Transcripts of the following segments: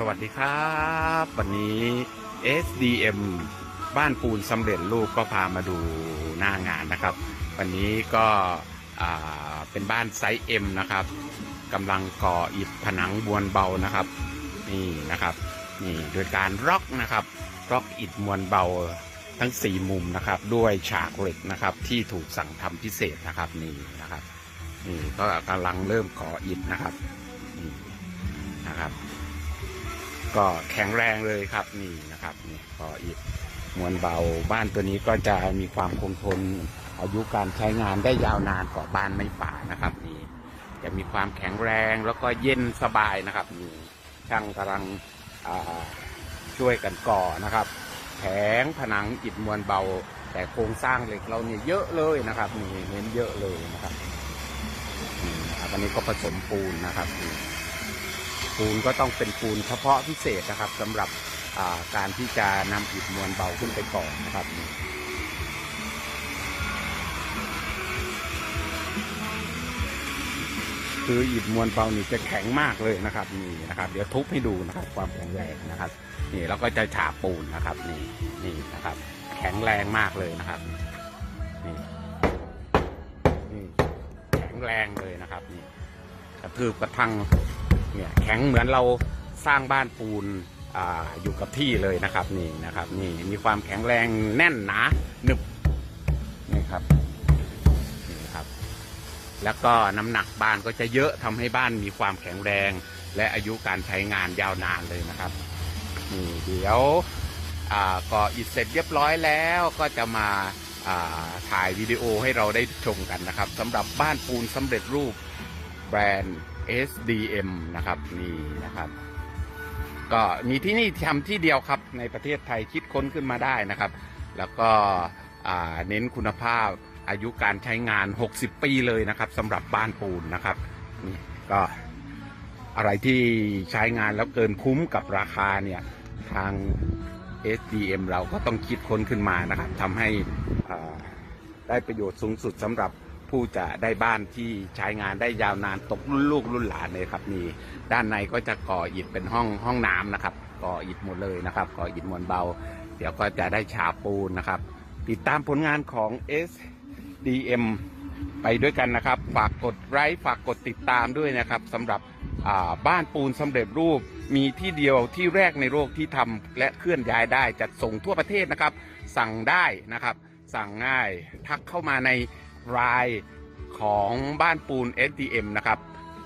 สวัสดีครับ วันนี้ SDM บ้านปูนสำเร็จรูปก็พามาดูหน้างานนะครับ วันนี้ก็เป็นบ้านไซส์ M นะครับกำลังก่ออิฐผนังบวนเบานะครับ นี่นะครับนี่โดยการร็อกนะครับร็อกอิฐมวลเบาทั้ง 4 มุมนะครับ ด้วยฉากเหล็กนะครับที่ถูกสั่งทำพิเศษนะครับนี่นะครับนี่ก็กำลังเริ่มก่ออิฐนะครับนี่นะครับ ก็แข็งแรงเลยครับนี่นะครับนี่ก่ออิฐมวลเบาบ้านตัวนี้ก็จะมีความคงทนอายุการใช้งานได้ยาวนานกว่าบ้านไม้ป่านะครับนี่จะมีความแข็งแรงแล้วก็เย็นสบายนะครับนี่ช่างกำลังช่วยกันก่อนะครับแผงผนังอิฐมวลเบา แต่โครงสร้างเหล็กเราเนี่ยเยอะเลยนะครับนี่เน้นเยอะเลยนะครับนี่นะครับอันนี้ก็ผสมปูนนะครับนี่ ปูนก็ต้องเป็นปูนเฉพาะพิเศษนะครับสำหรับการที่จะนำอิฐมวลเบาขึ้นไปก่อนนะครับคืออิฐมวลเบานี่จะแข็งมากเลยนะครับนี่นะครับ เดี๋ยวทุบให้ดูนะครับความแข็งแรงนะครับ นี่แล้วก็จะฉาบปูนนะครับนี่นี่นะครับ แข็งแรงมากเลยนะครับนี่นี่แข็งแรงเลยนะครับนี่กระทืบกระทั่ง เนี่ยแข็งเหมือนเราสร้างบ้านปูนออยู่กับที่เลยนะครับนี่นะครับนี่มีความแข็งแรงแน่นหนาหนึบนี่ครับนี่ครับ แล้วก็น้ำหนักบ้านก็จะเยอะทำให้บ้านมีความแข็งแรง และอายุการใช้งานยาวนานเลยนะครับนี่เดี๋ยวก่ออิฐเสร็จเรียบร้อยแล้วก็จะมาาถ่ายวิดีโอให้เราได้ชมกันนะครับสำหรับบ้านปูนสำเร็จรูปแบรนด์ SDM นะครับนี่นะครับ ก็มีที่นี่ทำที่เดียวครับในประเทศไทยคิดค้นขึ้นมาได้นะครับ แล้วก็เน้นคุณภาพอายุการใช้งาน 60 ปีเลยนะครับสำหรับบ้านปูนนะครับนี่ก็อะไรที่ใช้งานแล้วเกินคุ้มกับราคาเนี่ยทาง SDM เราก็ต้องคิดค้นขึ้นมานะครับทำให้ได้ประโยชน์สูงสุดสำหรับ ผู้จะได้บ้านที่ใช้งานได้ยาวนานตกรุ่นลูกรุ่นหลานเลยครับนี่ด้านในก็จะก่ออิฐเป็นห้องห้องน้ำนะครับ ก่ออิฐหมดเลยนะครับ ก่ออิฐมวลเบา เดี๋ยวก็จะได้ฉาปูนนะครับ ติดตามผลงานของ SDM ไปด้วยกันนะครับ ฝากกดไลค์ฝากกดติดตามด้วยนะครับสำหรับบ้านปูนสำเร็จรูปมีที่เดียวที่แรกในโลกที่ทำและเคลื่อนย้ายได้จัดส่งทั่วประเทศนะครับ สั่งได้นะครับ สั่งง่ายทักเข้ามาใน รายของบ้านปูน SDM นะครับ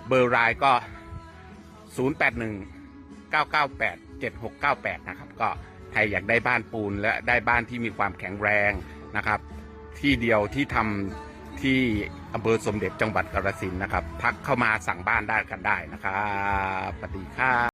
เบอร์รายก็ 081 998 7698 นะครับ ก็ใครอยากได้บ้านปูนและได้บ้านที่มีความแข็งแรงนะครับ ที่เดียวที่ทำที่อำเภอสมเด็จจังหวัดกาฬสินธุ์นะครับ ทักเข้ามาสั่งบ้านได้กันได้นะครับสวัสดีครับ